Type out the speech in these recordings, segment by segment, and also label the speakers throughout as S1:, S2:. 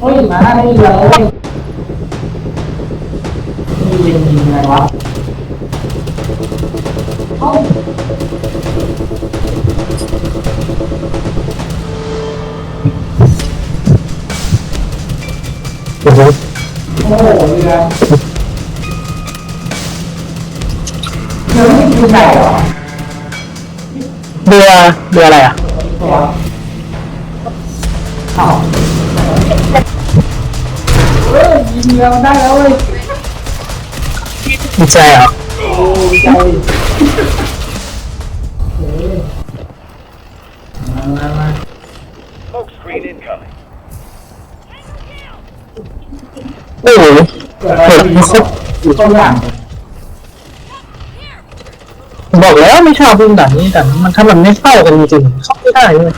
S1: เฮ้ยมาได้เลยมียิงยิงไงวะเอ้า
S2: โอ้โห
S1: โอ้โหเรือเรือไม่ยิงไหนหรอ
S2: เรือเรืออะไรอะ
S1: ตัวอ้าเฮ้ยยิง เรือมันได้แล้วเว้ย
S2: ดีใจเหรอะ
S1: โอ้ยใจเฮ้ยมามามา
S3: Smoke screen incoming.
S2: โอ้โห
S1: เกิดอะไรขึ้นครบอยู่ต้นอย่าง
S2: บอกแล้วไม่ชอบเรื่องแบบนี้แต่มันถ้ามันไม่เข้ากันจริงๆเข้าไม่ได้เลย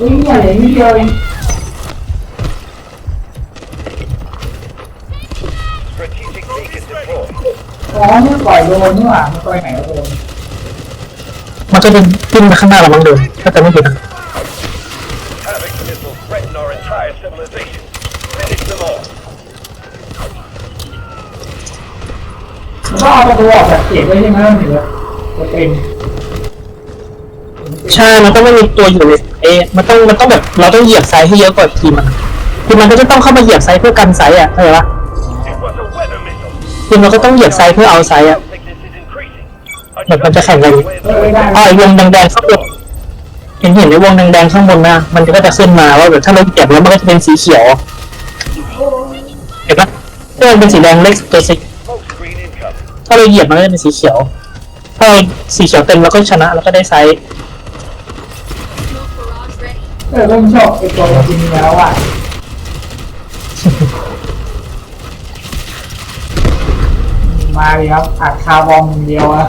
S1: อุ้ยเนี่ยเหลือนิดเดียวเอง
S3: Strategic beacon deployed.
S1: อ๋อเนี่ยปล่อยโดนนี่หว่ามันปล่อยไหนก็โดน
S2: มันจะเป็นขึ้นไปข้างหน้าเราบ้างเดินถ้าจะไม่ผิดนะ
S3: Havoc missiles threaten our entire civilization. Finish them all.
S1: ก็เอาประตูออกจากเขตไว้ใช่ไหมมันถึงจะเป็น
S2: ใช่ มันต้องไม่มีตัวอยู่ใน เอะมันต้องมันต้องแบบเราต้องเหยียบไซส์ให้เยอะกว่าทีมมันทีมมันก็จะต้องเข้ามาเหยียบไซส์เพื่อกันไซส์อะเข้าใจปะทีมเราก็ต้องเหยียบไซส์เพื่อเอาไซส์อะแบบมันจะแข่งกัน
S3: Adjust
S1: เออได้
S2: อ๋อไอวงแดงๆข้างบนเห็นเห็นไอวงแดงๆข้างบนนะมันก็จะขึ้นมาว่าแบบถ้าเราเหยียบแล้วมันก็จะเป็นสีเขียวเห็นปะถ้ามันเป็นสีแดงเลขตัวสิถ้าเราเหยียบมันก็จะเป็นสีเขียว ถ้าเราสีเขียวเต็มเราก็ชนะเราก็ได้ไซส์
S1: เออเริ่มชอบไอ้ตัวจริงแล้วอะมาเลยครับอัดคาร์บอมเดียวอะ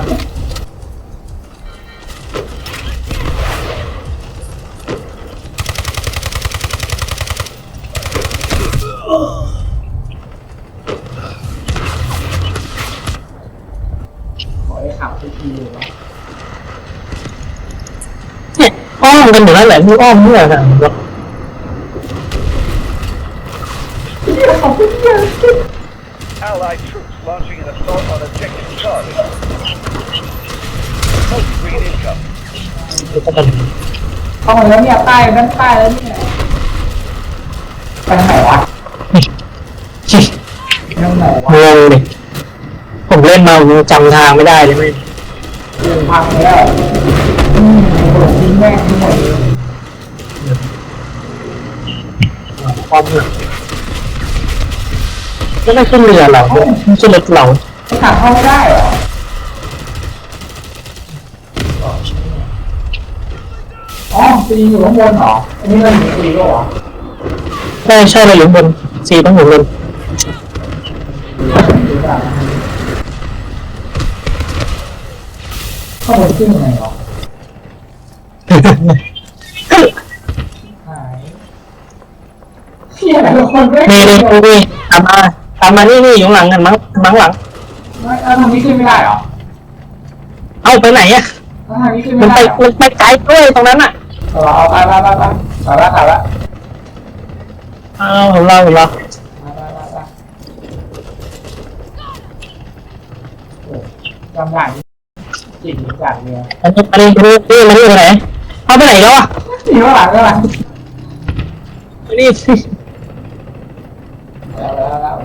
S1: กั
S2: นอยู่นั่นแหละมีอ้อมเมื่อนะ
S3: Allied troops launching an assault on objective Charlie. Smoke screen incoming.
S1: เข้ามาแล้วเนี่ยใต้ด้านใต้แล้วเนี่ยไปทางไหนวะทางไหนวะ
S2: งงเลยผมเล่นมาผมจำทางไม่ได้เลยไม่
S1: เดินพังแล้วอืมโดนทิ้งแม่งทั้งหมดเลย
S2: อ้อมเนี่ยก็ไม่ขึ้นเรือเราด้วยไม่ขึ้นรถเรา
S1: จะขับเข้าไม่ได้เหรออ๋อตีอยู่ข้างบนเหรออันนี้เราอยู่ตีก็เหรอ
S2: ใช่ใช่เราอยู่บนสีต้องอยู่บน
S1: หรือเปล่าข้างบนขึ้นยังไงเหรอหายเพี้ยอะไรทุกคนไม่
S2: นี่นี่นี่ตามมาตามมานี่นี่อยู่ข้างหลังกันมั้งมั้งหลัง
S1: ไม่เอาทางนี้ขึ้นไม่ได้เหรอ
S2: เอาไปไหนอะ
S1: เอาทางนี้ขึ้น
S2: มั
S1: ไม่
S2: นไป
S1: ได้เหรอ
S2: มันไปไกลด้วยตรงนั้นอะ
S1: เอาเอาไปไปไปไปไปละไปละ
S2: เอาของเราของเรา
S1: ไปไปไปไปโอ้จำได้จริงจังเลย
S2: อันนี้อันนี้ดูนี่มันอยู่ไหนเอาไปไหนแล้วอะ
S1: ตีข้างหลังข้างหลัง
S2: อันนี้
S1: แล้วแล้วแล้ว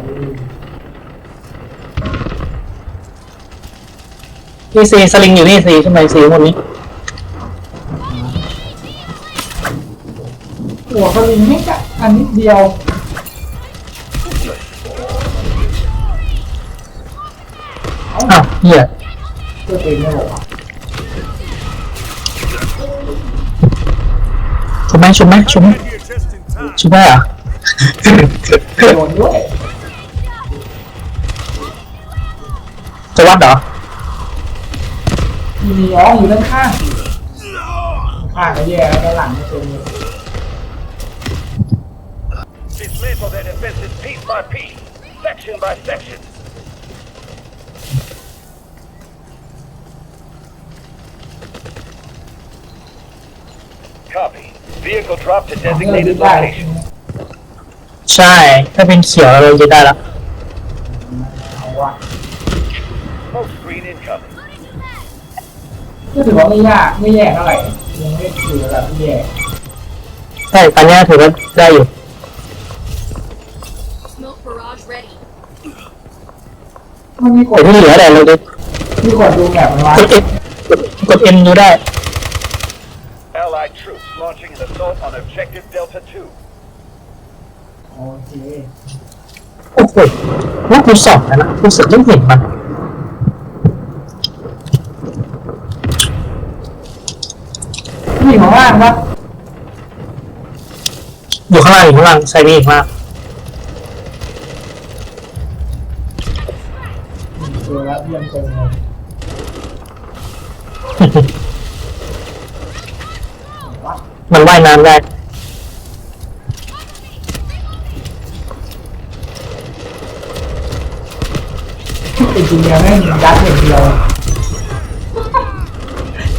S2: นี่สีสลิงอยู่นี่สีขึ้นไปสีหมดนี้
S1: หัวเขาลิงไม่กะอันนิดเดียว
S2: อ้าวเหี้ย
S1: เพื่อเป็นไม่หรอก
S2: ชุบไหมชุบไหมชุบไหมชุบได้เหรอ
S1: โดนด้วย
S2: จะวัดเหรอ
S1: มีร้องอยู่ด้านข้างข้างก็แย่แล้วด้านหลังก็เป็น
S3: Dismantle their defenses piece by piece, section by section.
S2: ใช่ ถ้าเป็นเขียวเราจะได้
S1: แล้ว
S3: Smoke screen incoming.
S1: ก็ถือว่าไม่ยากไม่แย่เท่าไหร่ยังไม่ถือระดับที่แย่
S2: ใช่ตอนนี้ถือว่าได้อยู่
S4: Smoke barrage ready.
S1: มันมีก
S2: แต่
S1: ด
S2: ที่เหลือแต่เราจะ
S1: มีกดดูแบบมันวะ
S2: กดเอ็กดกดเอ็มดูได้
S3: Allied troops launching an assault on objective Delta 2.
S1: โอเค
S2: โอ้โหว่ากูสองแล้วนะกูสึกไม่เห็นมัน
S1: นี่ของว่างปะ
S2: อยู่ข้างล่างอยู่ข้างล่างใส่นี่อีกมาก
S1: เจอแล้วเยี่ยมเต็มเลยวะ
S2: มันว่ายน้ำได้
S1: จริงๆเนี่ยแม่งยัดอย่างเดียว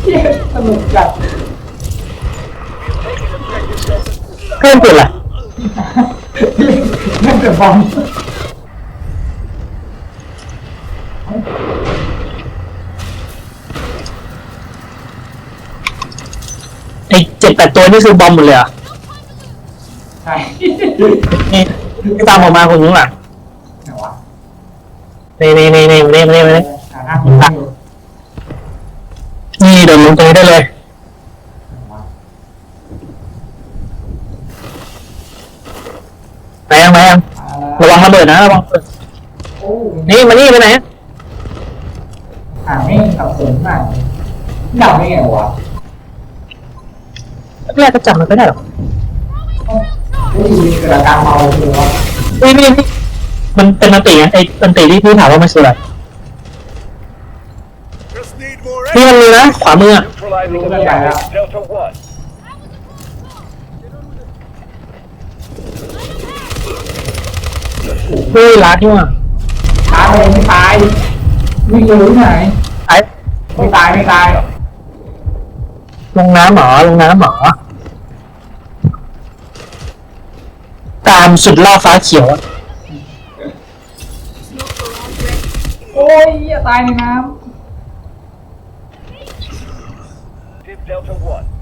S1: เหี้ยสนุกจัด
S2: พื่อนเปลี่ยนอะไร
S1: แม่งเป็นบอล
S2: ไอ้เจ็ดแปดตัวนี่คือบอมหมดเลยเหรอะ
S1: ใช่
S2: นี่ไม่ตามออกมาคนข้างหลัง
S1: ไหนวะ
S2: นี่นี่นี่นี่นี่นี่นี่
S1: หาหน้าผมไม่อยู่
S2: นี่เดินลงตรงนี้ได้เลย
S1: ไหนวะ
S2: ไหนยังไหนยัง
S1: อ่า
S2: ระวังระเบิดนะระวังระเบิด
S1: โอ้
S2: นี่มานี่ไปไหน
S1: อ่าไม่สับสนมากเดาได้ไงวะ
S2: แรกก็จำมันไม่ได้หรอก
S1: วิธีกระการเมาคือว่า
S2: นี่นี่นี่มันเป็นมันติไงไอ้มันติที่พี่ถามว่ามันคืออะไร
S3: Just need more
S2: นี่มันมีนะขวามืออะ
S3: Neutralizing objective Delta 1.
S2: เฮ้ยร้านที่ว่า
S1: ตายเลยไม่ตายวิ่งอยู่ที่ไหน
S2: ไอ้
S1: ไม่ตายไม่ตาย
S2: ลงน้ำหมอลงน้ำหมอตามสุดล่าฟ้าเขียวอะ
S4: Smoke barrage ready.
S1: โอ้ยเหี้ยตายในน้
S3: Objective Delta 1.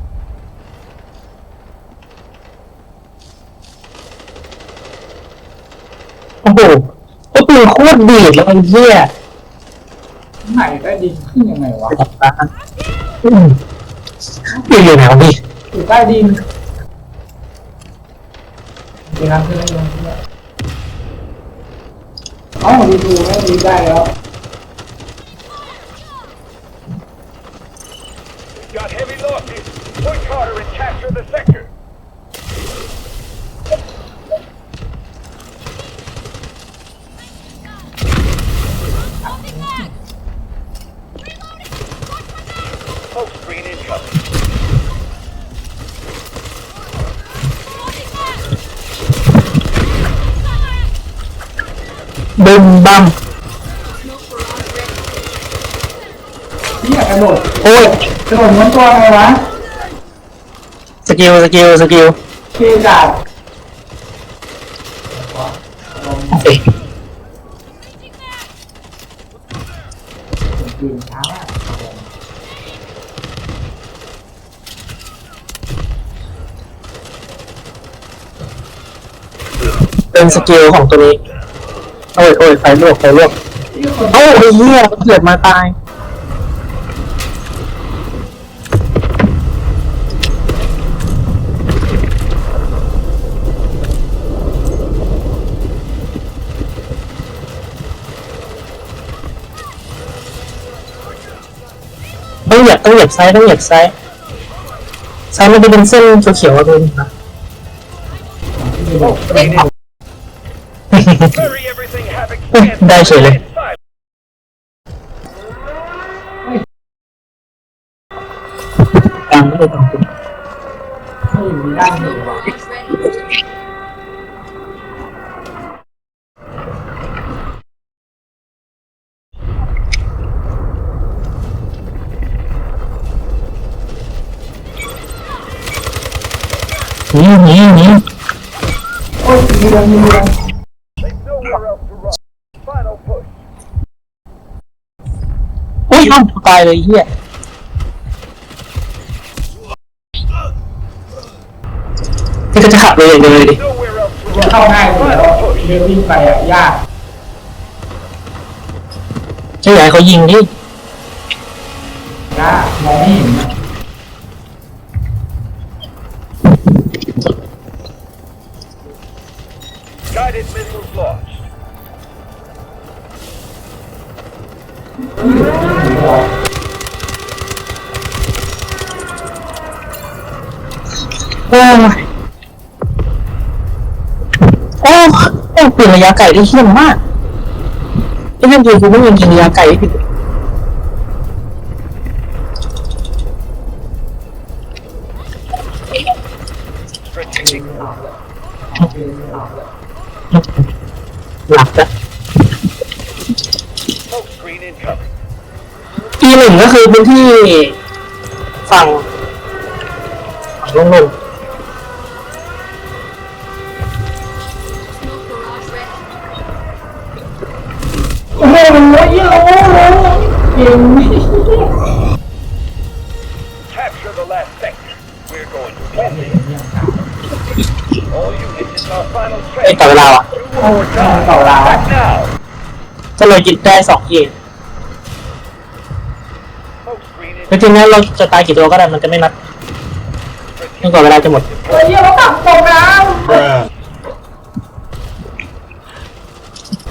S2: โอ้โหก็ปืนโคตรดีดเลยไอ้เหี้ยำ
S1: ไหนได้ดินขึ้นยังไงวะ
S2: ตับตาอืมปืนอยู่ไหนวะพี่
S1: อยู่ใต้ดินเดี๋ยวน้ำขึ้นได้ยังเพื่อนเอ้าดีดูไม่ดีได้แล้ว
S3: Got heavy losses. Point Carter and capture the sector.
S2: มบัม
S4: Smoke barrage ready.
S1: เหี้ยกระโดด
S2: โอ้ย
S1: กระโดดม้วนตัวไงวะ
S2: สกิลสกิลสกิล
S1: เท่จัด
S2: เอ้ย
S1: ยืนช้ามากครับผม
S2: เป็นสกิลของตัวนี้ โอ้ยโอ้ยไฟลวกไฟลวก
S1: ที่คน
S2: เอ้าไอ้เหี้ยเกิดมาตายต้องเหยียบต้องเหยียบซ้ายต้องเหยียบซ้ายซ้ายมันจะเป็นเส้นเขียวๆอะคุณนะ ไม่ได้ ตรงคุณ
S1: ไม่อยู่ดีด้านหนึ่ง
S4: Smoke
S1: วะ
S4: barrage ready.
S1: เนี้ โอ้ยมีเรื่องมีเรื่อง
S3: They've nowhere else to run. Final push.
S2: อุ้ยเอ้าตายเลยเฮียนี่ก็จะขับเลยเลยดิ
S3: Nowhere else to
S1: จะ
S3: run.
S1: เข้าง่ายเลยแล้วเดินวิ่งไปอะยาก
S2: จะอยากให้เขายิงดิ
S1: ยากมองไม่เห็น
S2: อ้ยโอ้โอ้ปืนระยะไกลได้เฮี้ยมมากไอ้เรื่องจริงกูไม่ยิงยิงระยะไกลไม่ผิดหลับแล้วอีหนึ่งก็คือพื้นที่ฝั่งฝั่งลงลง
S1: เยอะโอ้โหเก่ง
S3: Capture the last sector. We're going to win this. All units, it's our final
S2: ไอ้
S3: strike.
S2: ต่อเวลาอะ
S1: โอ้ยต่อลา
S3: Act now.
S2: ถ้าเรายึดได้สองเกม
S3: Smoke screen
S2: จริงๆแล้วเราจะตายกี่ตัวก็ได้มันจะไม่นัดจนกว่าเวลาจะหมด
S1: เฮ้ยเยอะแล้วตักตกน้ำ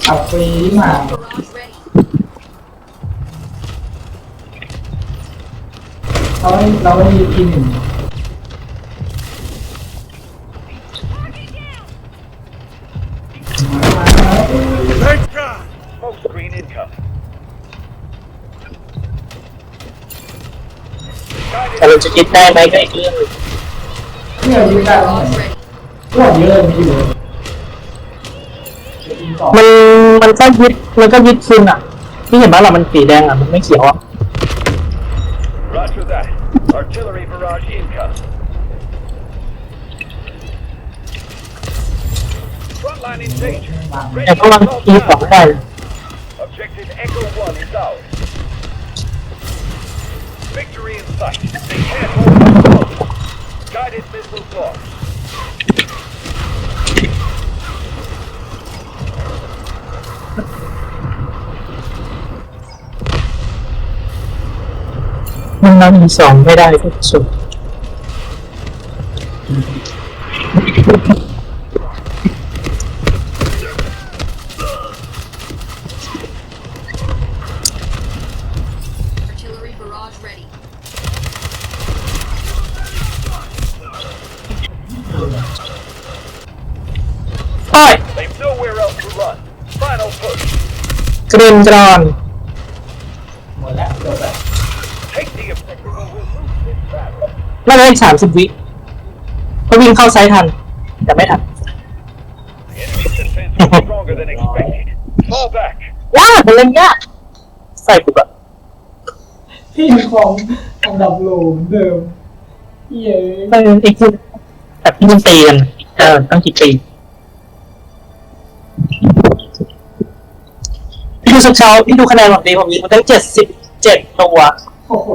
S1: เอาฟรีมา เราไม่เราไม่มีทีหนึ่ง
S3: Smoke screen incoming.
S2: แต่เราจะยึดได้ไหมก็อีกเรื่องหนึง
S1: เนี่ยยืนได้แล้ว
S4: Barrage ready.
S1: พวกเยอะมีอยู่จะยิงต่อ
S2: มันมันก็ยึดมันก็ยึดคืนอะที่เห็นว่าเรามันสีแดงอะมันไม่เขียวอะ
S3: Roger that. Artillery barrage incoming. Frontline in danger.
S2: แต่พวกมันยึดสองได้เลย
S3: Objective Echo 1 is ours. Victory in sight. They can't hold us close. Guided missiles launched.
S2: มันนับสองไม่ได้ก็สุด
S4: Artillery barrage ready.
S2: โอ้ย
S3: They've nowhere else to run. Final push.
S2: กระเด็นกรอน
S1: หมดแล้วจบแล้ว
S3: Take the objective and we'll lose this battle.
S2: แล้วเลยสามสิบวิเขาวิ่งเข้าไซต์ทัน แต่ไม่ทัน
S3: The enemy's defense was stronger than expected. Fall back.
S2: ยากมันเล่นยากใส่กูแบบ
S1: ที่ของอันดับโลเหมือนเดิมเย้
S2: มันอีกคือแบบที่มันตีกันเออตั้งกี่ปีพี่ดูสักเช้าพี่ดูคะแนนผมดีผมยิงมาตั้งเจ็ดสิบเจ็ดตัว
S1: โอ้โห